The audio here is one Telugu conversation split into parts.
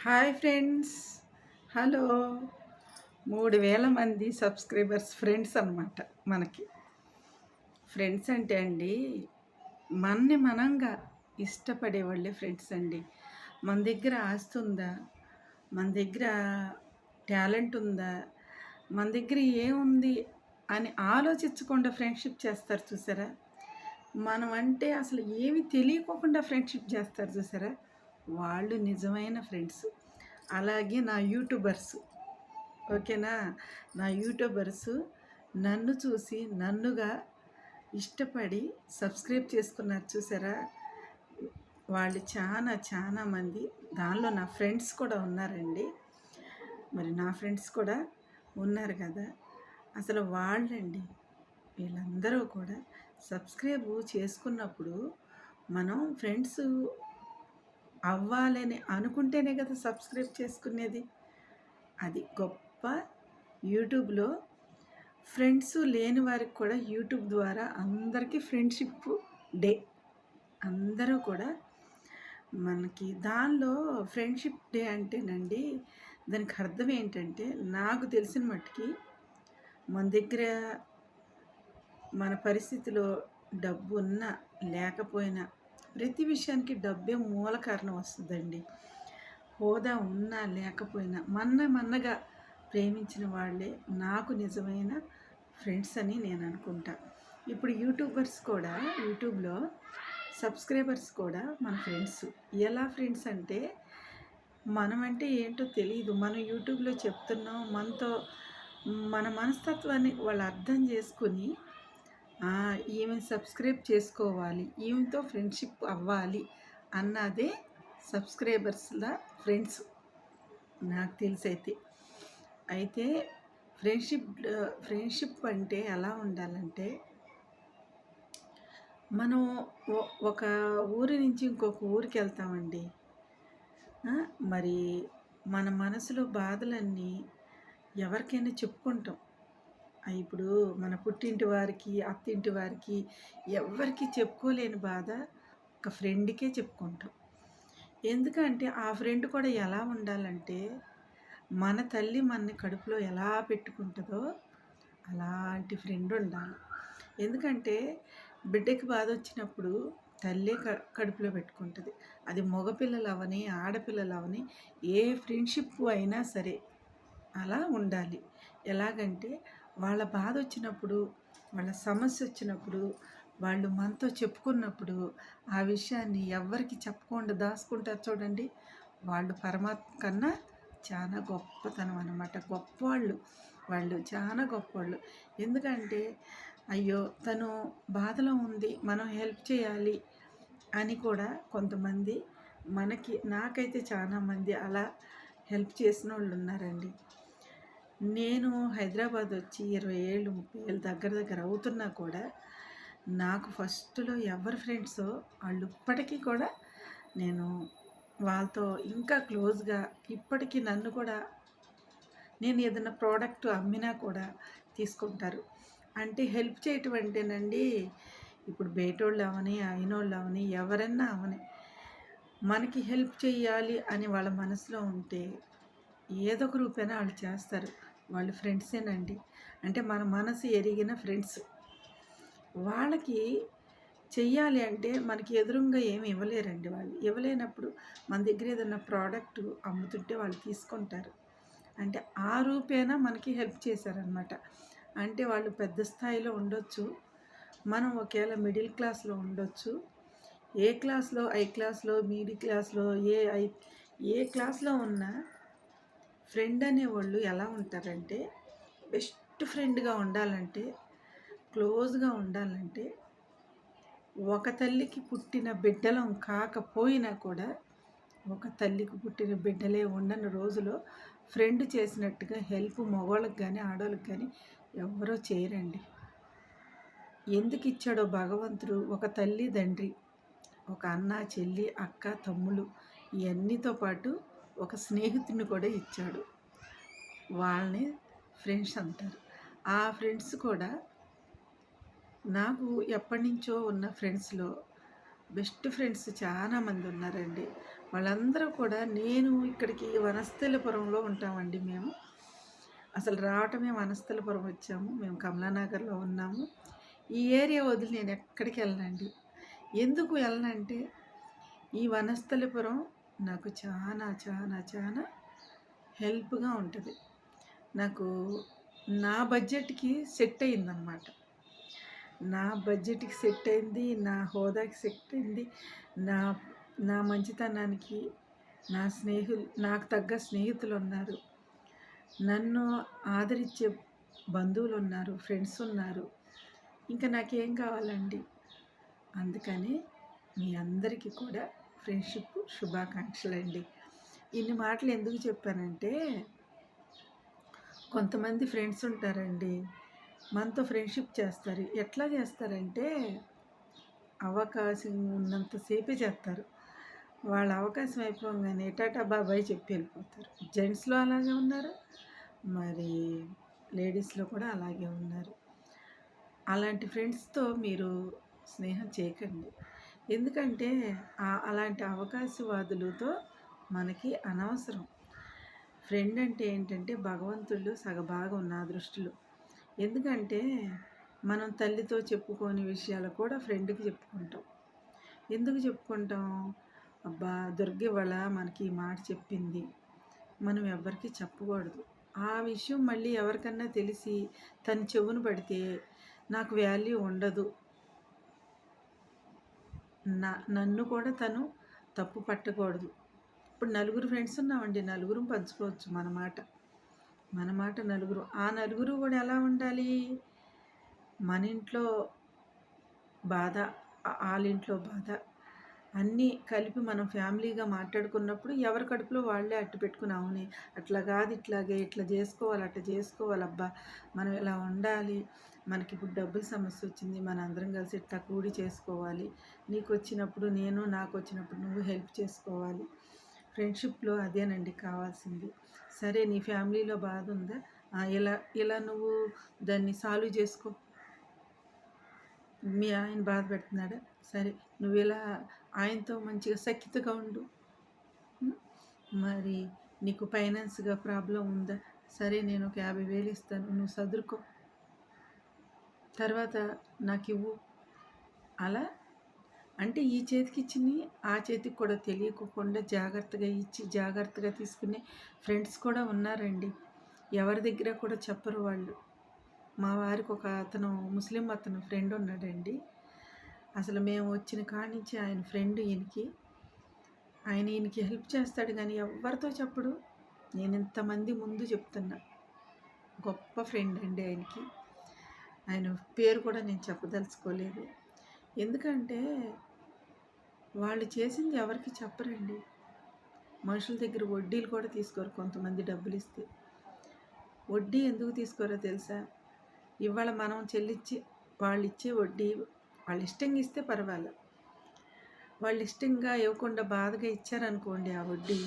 Hi friends. హలో. మూడు వేల మంది సబ్స్క్రైబర్స్ ఫ్రెండ్స్ అనమాట మనకి. ఫ్రెండ్స్ అంటే అండి మనని మనంగా ఇష్టపడే వాళ్ళే ఫ్రెండ్స్ అండి. మన దగ్గర ఆస్తి ఉందా? మన దగ్గర టాలెంట్ ఉందా? మన దగ్గర ఏముంది అని ఆలోచించకుండా ఫ్రెండ్షిప్ చేస్తారు చూసారా? మనం అంటే అసలు ఏమి తెలియకోకుండా ఫ్రెండ్షిప్ చేస్తారు చూసారా? వాళ్ళు నిజమైన ఫ్రెండ్స్. అలాగే నా యూట్యూబర్స్. ఓకేనా? నా యూట్యూబర్స్ నన్ను చూసి నన్నుగా ఇష్టపడి సబ్స్క్రైబ్ చేసుకున్నారు చూసారా? వాళ్ళు చాలా చాలా మంది. దానిలో నా ఫ్రెండ్స్ కూడా ఉన్నారండి. మరి నా ఫ్రెండ్స్ కూడా ఉన్నారు కదా. అసలు వాళ్ళండి వీళ్ళందరూ కూడా సబ్స్క్రైబ్ చేసుకున్నప్పుడు మనం ఫ్రెండ్స్ అవ్వాలని అనుకుంటేనే కదా సబ్స్క్రైబ్ చేసుకునేది. అది గొప్ప యూట్యూబ్లో ఫ్రెండ్స్ లేని వారికి కూడా యూట్యూబ్ ద్వారా అందరికీ ఫ్రెండ్షిప్ డే. అందరూ కూడా మనకి దానిలో ఫ్రెండ్షిప్ డే అంటేనండి దానికి అర్థం ఏంటంటే నాకు తెలిసిన మట్టుకి మన దగ్గర మన పరిస్థితిలో డబ్బు ఉన్నా లేకపోయినా ప్రతి విషయానికి డబ్బే మూల కారణం వస్తుందండి. హోదా ఉన్నా లేకపోయినా మన్న మన్నగా ప్రేమించిన వాళ్ళే నాకు నిజమైన ఫ్రెండ్స్ అని నేను అనుకుంటా. ఇప్పుడు యూట్యూబర్స్ కూడా యూట్యూబ్లో సబ్స్క్రైబర్స్ కూడా మన ఫ్రెండ్స్. ఎలా ఫ్రెండ్స్ అంటే మనం అంటే ఏంటో తెలియదు మనం యూట్యూబ్లో చెప్తున్నాం మనతో మన మనస్తత్వాన్ని వాళ్ళు అర్థం చేసుకుని ఈమె సబ్స్క్రైబ్ చేసుకోవాలి ఈమెతో ఫ్రెండ్షిప్ అవ్వాలి అన్నదే సబ్స్క్రైబర్స్ల ఫ్రెండ్స్ నాకు తెలిసైతే. అయితే ఫ్రెండ్షిప్ ఫ్రెండ్షిప్ అంటే ఎలా ఉండాలంటే మనం ఒక ఊరి నుంచి ఇంకొక ఊరికి వెళ్తామండి. మరి మన మనసులో బాధలన్నీ ఎవరికైనా చెప్పుకుంటాం. ఇప్పుడు మన పుట్టింటి వారికి అత్తింటి వారికి ఎవరికి చెప్పుకోలేని బాధ ఒక ఫ్రెండ్కే చెప్పుకుంటాం. ఎందుకంటే ఆ ఫ్రెండ్ కూడా ఎలా ఉండాలంటే మన తల్లి మనని కడుపులో ఎలా పెట్టుకుంటుందో అలాంటి ఫ్రెండ్ ఉండాలి. ఎందుకంటే బిడ్డకి బాధ వచ్చినప్పుడు తల్లే కడుపులో పెట్టుకుంటుంది. అది మగపిల్లలు అవని ఆడపిల్లలు అవని ఏ ఫ్రెండ్షిప్ అయినా సరే అలా ఉండాలి. ఎలాగంటే వాళ్ళ బాధ వచ్చినప్పుడు వాళ్ళ సమస్య వచ్చినప్పుడు వాళ్ళు మనతో చెప్పుకున్నప్పుడు ఆ విషయాన్ని ఎవరికి చెప్పకుండా దాచుకుంటారు చూడండి. వాళ్ళు పరమాత్మ కన్నా చాలా గొప్పతనం అనమాట గొప్పవాళ్ళు. వాళ్ళు చాలా గొప్పవాళ్ళు. ఎందుకంటే అయ్యో తను బాధలో ఉంది మనం హెల్ప్ చేయాలి అని కూడా కొంతమంది మనకి నాకైతే చాలామంది అలా హెల్ప్ చేసిన వాళ్ళు ఉన్నారండి. నేను హైదరాబాద్ వచ్చి ఇరవై ఏళ్ళు ముప్పై ఏళ్ళు దగ్గర దగ్గర అవుతున్నా కూడా నాకు ఫస్ట్లో ఎవరి ఫ్రెండ్సో వాళ్ళు ఇప్పటికీ కూడా నేను వాళ్ళతో ఇంకా క్లోజ్గా ఇప్పటికీ నన్ను కూడా నేను ఏదైనా ప్రోడక్ట్ అమ్మినా కూడా తీసుకుంటారు. అంటే హెల్ప్ చేయటం అంటేనండి ఇప్పుడు బయటోళ్ళు అవని అయినోళ్ళు అవని ఎవరన్నా అవని మనకి హెల్ప్ చేయాలి అని వాళ్ళ మనసులో ఉంటే ఏదో ఒక రూపైనా వాళ్ళు చేస్తారు. వాళ్ళు ఫ్రెండ్సేనండి. అంటే మన మనసు ఎరిగిన ఫ్రెండ్స్. వాళ్ళకి చెయ్యాలి అంటే మనకి ఎదురుగా ఏమి ఇవ్వలేరండి వాళ్ళు. ఇవ్వలేనప్పుడు మన దగ్గర ఏదైనా ప్రోడక్ట్ అమ్ముతుంటే వాళ్ళు తీసుకుంటారు. అంటే ఆ రూపేనా మనకి హెల్ప్ చేశారనమాట అంటే వాళ్ళు పెద్ద స్థాయిలో ఉండొచ్చు. మనం ఒకవేళ మిడిల్ క్లాస్లో ఉండొచ్చు. ఏ క్లాస్లో ఐ క్లాస్లో మీడి క్లాస్లో ఏ ఐ ఏ క్లాస్లో ఉన్నా ఫ్రెండ్ అనేవాళ్ళు ఎలా ఉంటారంటే బెస్ట్ ఫ్రెండ్గా ఉండాలంటే క్లోజ్గా ఉండాలంటే ఒక తల్లికి పుట్టిన బిడ్డలం కాకపోయినా కూడా ఒక తల్లికి పుట్టిన బిడ్డలే ఉండని రోజులో ఫ్రెండ్ చేసినట్టుగా హెల్ప్ మగవాళ్ళకి కానీ ఆడవాళ్ళకి కానీ ఎవరో చేయరండి. ఎందుకు ఇచ్చాడో భగవంతుడు ఒక తల్లి తండ్రి ఒక అన్న చెల్లి అక్క తమ్ముడు ఇవన్నీతో పాటు ఒక స్నేహితుడిని కూడా ఇచ్చాడు. వాళ్ళని ఫ్రెండ్స్ అంటారు. ఆ ఫ్రెండ్స్ కూడా నాకు ఎప్పటి నుంచో ఉన్న ఫ్రెండ్స్లో బెస్ట్ ఫ్రెండ్స్ చాలామంది ఉన్నారండి. వాళ్ళందరూ కూడా నేను ఇక్కడికి వనస్థలిపురంలో ఉంటామండి మేము. అసలు రావటమే వనస్థలిపురం వచ్చాము. మేము కమలానగర్లో ఉన్నాము. ఈ ఏరియా వదిలి నేను ఎక్కడికి వెళ్ళనండి. ఎందుకు వెళ్ళనంటే ఈ వనస్థలిపురం నాకు చాలా చాలా చాలా హెల్ప్గా ఉంటుంది. నాకు నా బడ్జెట్కి సెట్ అయిందనమాట నా బడ్జెట్కి సెట్ అయింది నా హోదాకి సెట్ అయింది నా నా మంచితనానికి నా స్నేహితులు నాకు తగ్గ స్నేహితులు ఉన్నారు నన్ను ఆదరించే బంధువులు ఉన్నారు ఫ్రెండ్స్ ఉన్నారు. ఇంకా నాకేం కావాలండి? అందుకని మీ అందరికీ కూడా ఫ్రెండ్షిప్ శుభాకాంక్షలు అండి ఇన్ని మాటలు ఎందుకు చెప్పానంటే కొంతమంది ఫ్రెండ్స్ ఉంటారండి మనతో ఫ్రెండ్షిప్ చేస్తారు. ఎట్లా చేస్తారంటే అవకాశం ఉన్నంతసేపే చేస్తారు. వాళ్ళ అవకాశం అయిపోగానే టాటా బాబాయ్ చెప్పి వెళ్ళిపోతారు. జెంట్స్లో అలాగే ఉన్నారు మరి లేడీస్లో కూడా అలాగే ఉన్నారు. అలాంటి ఫ్రెండ్స్తో మీరు స్నేహం చేయకండి. ఎందుకంటే అలాంటి అవకాశవాదులతో మనకి అనవసరం. ఫ్రెండ్ అంటే ఏంటంటే భగవంతుడు సగభాగం నా దృష్టిలో. ఎందుకంటే మనం తల్లితో చెప్పుకోని విషయాలు కూడా ఫ్రెండ్కి చెప్పుకుంటాం. ఎందుకు చెప్పుకుంటాం? అబ్బా దుర్గి వాళ్ళ మనకి ఈ మాట చెప్పింది. మనం ఎవరికి చెప్పకూడదు. ఆ విషయం మళ్ళీ ఎవరికన్నా తెలిసి తన చెవును పడితే నాకు వాల్యూ ఉండదు. నా నన్ను కూడా తను తప్పు పట్టకూడదు. ఇప్పుడు నలుగురు ఫ్రెండ్స్ ఉన్నామండి. నలుగురు పంచుకోవచ్చు మన మాట. మన మాట నలుగురు. ఆ నలుగురు కూడా ఎలా ఉండాలి? మన ఇంట్లో బాధ వాళ్ళ ఇంట్లో బాధ అన్నీ కలిపి మనం ఫ్యామిలీగా మాట్లాడుకున్నప్పుడు ఎవరి కడుపులో వాళ్ళే అట్టు పెట్టుకుని అవుని అట్లా కాదు ఇట్లాగే ఇట్లా చేసుకోవాలి అట్లా చేసుకోవాలబ్బా మనం ఇలా ఉండాలి? మనకి ఇప్పుడు డబ్బుల సమస్య వచ్చింది మన అందరం కలిసి ఇట్లా కూడి చేసుకోవాలి. నీకు వచ్చినప్పుడు నేను నాకు వచ్చినప్పుడు నువ్వు హెల్ప్ చేసుకోవాలి. ఫ్రెండ్షిప్లో అదేనండి కావాల్సింది. సరే నీ ఫ్యామిలీలో బాధ ఉందా? ఇలా ఇలా నువ్వు దాన్ని సాల్వ్ చేసుకో? మీ ఆయన బాధ పెడుతున్నాడా? సరే నువ్వు ఇలా ఆయనతో మంచిగా సఖ్యతగా ఉండు. మరి నీకు ఫైనాన్స్గా ప్రాబ్లం ఉందా? సరే నేను ఒక యాభై వేలు ఇస్తాను నువ్వు సదురుకో. తర్వాత నాకు ఇవ్వు అలా? అంటే ఈ చేతికి ఇచ్చింది ఆ చేతికి కూడా తెలియకుండా జాగ్రత్తగా ఇచ్చి జాగ్రత్తగా తీసుకునే ఫ్రెండ్స్ కూడా ఉన్నారండి. ఎవరి దగ్గర కూడా చెప్పరు వాళ్ళు. మా వారికి ఒక అతను ముస్లిం అతను ఫ్రెండ్ ఉన్నాడండి. అసలు మేము వచ్చిన కానించి నుంచి ఆయన ఫ్రెండ్ ఈయనకి. ఆయన ఈయనకి హెల్ప్ చేస్తాడు కానీ ఎవరితో చెప్పడు. నేను ఇంతమంది ముందు చెప్తున్నా. గొప్ప ఫ్రెండ్ అండి ఆయనకి. ఆయన పేరు కూడా నేను చెప్పదలుచుకోలేదు. ఎందుకంటే వాళ్ళు చేసింది ఎవరికి చెప్పరండి. మనుషుల దగ్గర వడ్డీలు కూడా తీసుకోరు కొంతమంది డబ్బులు ఇస్తే. వడ్డీ ఎందుకు తీసుకోరో తెలుసా? ఇవాళ మనం చెల్లించి వాళ్ళు ఇచ్చే వడ్డీ వాళ్ళు ఇష్టంగా ఇస్తే పర్వాలేదు వాళ్ళు ఇష్టంగా ఇవ్వకుండా బాధగా ఇచ్చారనుకోండి ఆ వడ్డీ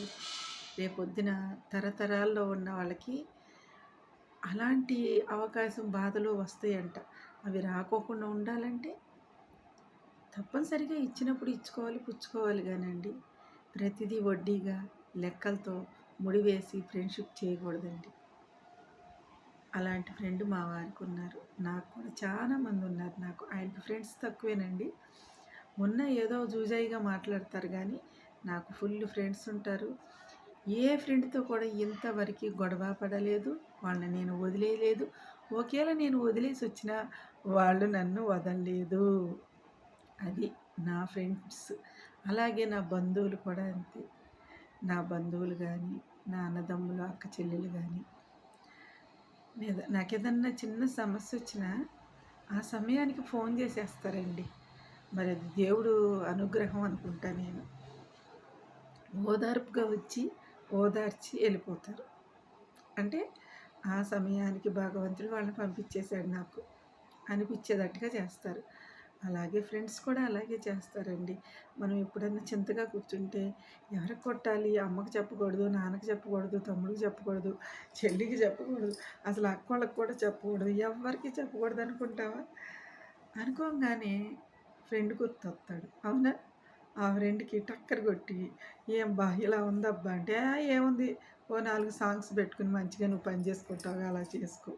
రేపొద్దున తరతరాల్లో ఉన్న వాళ్ళకి అలాంటి అవకాశం బాధలు వస్తాయంట. అవి రాకోకుండా ఉండాలంటే తప్పనిసరిగా ఇచ్చినప్పుడు ఇచ్చుకోవాలి పుచ్చుకోవాలి కానండి. ప్రతిదీ వడ్డీగా లెక్కలతో ముడివేసి ఫ్రెండ్షిప్ చేయకూడదండి. అలాంటి ఫ్రెండ్ మా వారికి ఉన్నారు. నాకు కూడా చాలా మంది ఉన్నారు నాకు. ఆయనకి ఫ్రెండ్స్ తక్కువేనండి. మొన్న ఏదో జూజాయిగా మాట్లాడతారు కానీ నాకు ఫుల్ ఫ్రెండ్స్ ఉంటారు. ఏ ఫ్రెండ్తో కూడా ఇంతవరకు గొడవ పడలేదు. వాళ్ళని నేను వదిలేయలేదు. ఒకేలా నేను వదిలేసి వచ్చినా వాళ్ళు నన్ను వదలలేదు. అది నా ఫ్రెండ్స్. అలాగే నా బంధువులు కూడా అంతే. నా బంధువులు కానీ నా అన్నదమ్ములు అక్క చెల్లెలు కానీ నాకు ఏదన్నా చిన్న సమస్య వచ్చినా ఆ సమయానికి ఫోన్ చేసేస్తారండి. మరి అది దేవుడు అనుగ్రహం అనుకుంటా నేను. ఓదార్పుగా వచ్చి ఓదార్చి వెళ్ళిపోతారు. అంటే ఆ సమయానికి భగవంతుడు వాళ్ళని పంపించేశాడు నాకు. అనిపించేటట్టుగా చేస్తారు. అలాగే ఫ్రెండ్స్ కూడా అలాగే చేస్తారండి. మనం ఎప్పుడన్నా చింతగా కూర్చుంటే ఎవరికి కొట్టాలి? అమ్మకి చెప్పకూడదు నాన్నకి చెప్పకూడదు తమ్ముడికి చెప్పకూడదు చెల్లికి చెప్పకూడదు అసలు అక్కోళ్ళకి కూడా చెప్పకూడదు ఎవరికి చెప్పకూడదు అనుకుంటావా? అనుకోగానే ఫ్రెండ్ గుర్తొస్తాడు. అవునా? ఆ ఫ్రెండ్‌కి టక్కర్ కొట్టి, "ఏం బా ఇలా ఉందబ్బా" అంటే, ఏముంది? ఓ నాలుగు సాంగ్స్ పెట్టుకుని మంచిగా నువ్వు పని చేసుకుంటావు అలా చేసుకో.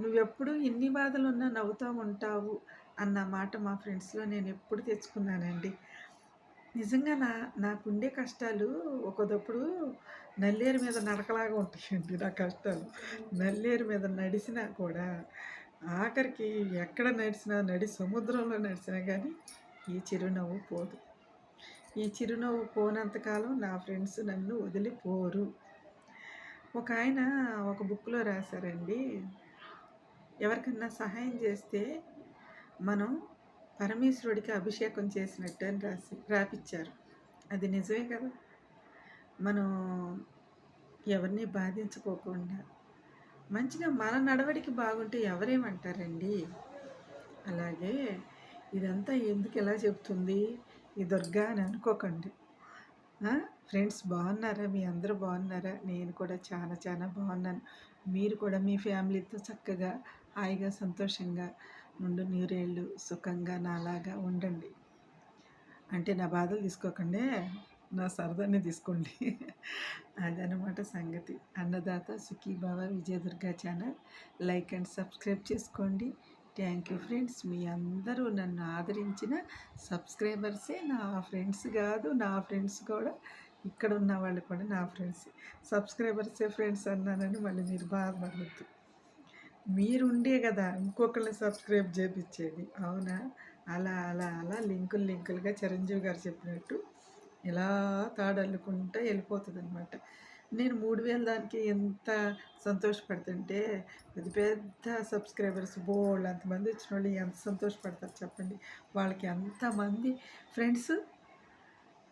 నువ్వెప్పుడు ఇన్ని బాధలు ఉన్నా నవ్వుతా ఉంటావు" అన్న మాట మా ఫ్రెండ్స్‌లో నేను ఎప్పుడు తెచ్చుకున్నానండి. నిజంగా నా నాకుండే కష్టాలు ఒకదప్పుడు నల్లేరు మీద నడకలాగా ఉంటాయండి నా కష్టాలు. నల్లేరు మీద నడిచినా కూడా ఆఖరికి ఎక్కడ నడిచినా నడి సముద్రంలో నడిచినా కానీ ఈ చిరునవ్వు పోదు. ఈ చిరునవ్వు పోనంతకాలం నా ఫ్రెండ్స్ నన్ను వదిలిపోరు. ఒకాయన ఒక బుక్‌లో రాశారండి. ఎవరికన్నా సహాయం చేస్తే మనం పరమేశ్వరుడికి అభిషేకం చేసినట్టు అని రాసి రాపిచ్చారు. అది నిజమే కదా! మనం ఎవరిని బాధించుకోకుండా మంచిగా మన నడవడిక బాగుంటే ఎవరేమంటారండి? అలాగే ఇదంతా ఎందుకు ఎలా చెప్తుంది ఈ దుర్గా అని అనుకోకండి. ఫ్రెండ్స్ బాగున్నారా? మీ అందరూ బాగున్నారా? నేను కూడా చాలా చాలా బాగున్నాను. మీరు కూడా మీ ఫ్యామిలీతో చక్కగా, హాయిగా, సంతోషంగా నుండి నీరేళ్ళు సుఖంగా నాలాగా ఉండండి. అంటే నా బాధలు తీసుకోకండే. నా సరదాన్ని తీసుకోండి. అదనమాట సంగతి. అన్నదాత Sukhibhava Vijayadurga channel like and subscribe చేసుకోండి. Thank you friends. మీ అందరూ నన్ను ఆదరించిన సబ్స్క్రైబర్సే నా ఫ్రెండ్స్ కాదు. నా ఫ్రెండ్స్ కూడా ఇక్కడ ఉన్న వాళ్ళు కూడా నా ఫ్రెండ్స్. సబ్స్క్రైబర్సే ఫ్రెండ్స్ అన్నానని మళ్ళీ మీరు బాధపడొద్దు. మీరుండే కదా ఇంకొకరిని సబ్స్క్రైబ్ చేపించేది అవునా? అలా అలా అలా లింకులు లింకులుగా చిరంజీవి గారు చెప్పినట్టు ఇలా తాడల్లుకుంటా వెళ్ళిపోతుందనమాట. నేను 3000 దానికి ఎంత సంతోషపడుతుంటే పెద్ద పెద్ద సబ్స్క్రైబర్స్ బోర్డంతమంది వచ్చిన వాళ్ళు ఎంత సంతోషపడతారు చెప్పండి. వాళ్ళకి ఎంతమంది ఫ్రెండ్స్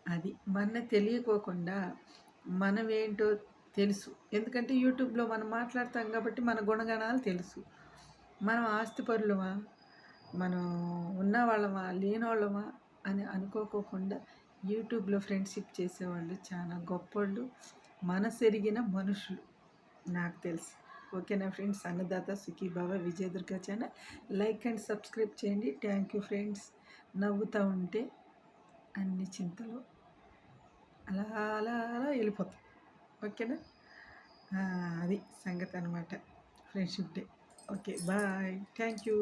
అది మన తెలియకోకుండా మనమేంటో తెలుసు. ఎందుకంటే యూట్యూబ్‌లో మనం మాట్లాడతాం కాబట్టి మన గుణగణాలు తెలుసు. మనం ఆస్తిపరులమా? మనం ఉన్నవాళ్ళమా? లేనోళ్ళమా? అని అనుకోకోకుండా యూట్యూబ్‌లో ఫ్రెండ్‌షిప్ చేసేవాళ్ళు చాలా గొప్పవాళ్ళు మనసెరిగిన మనుషులు నాకు తెలుసు. ఓకేనా ఫ్రెండ్స్. అన్నదాత Sukhibhava Vijayadurga channel like and subscribe చేయండి. Thank you friends. నవ్వుతూ ఉంటే అన్ని చింతలు అలా అలా అలా వెళ్ళిపోతాం ఓకేనా? అది సంగతి అనమాట friendship day. Okay. Bye. Thank you.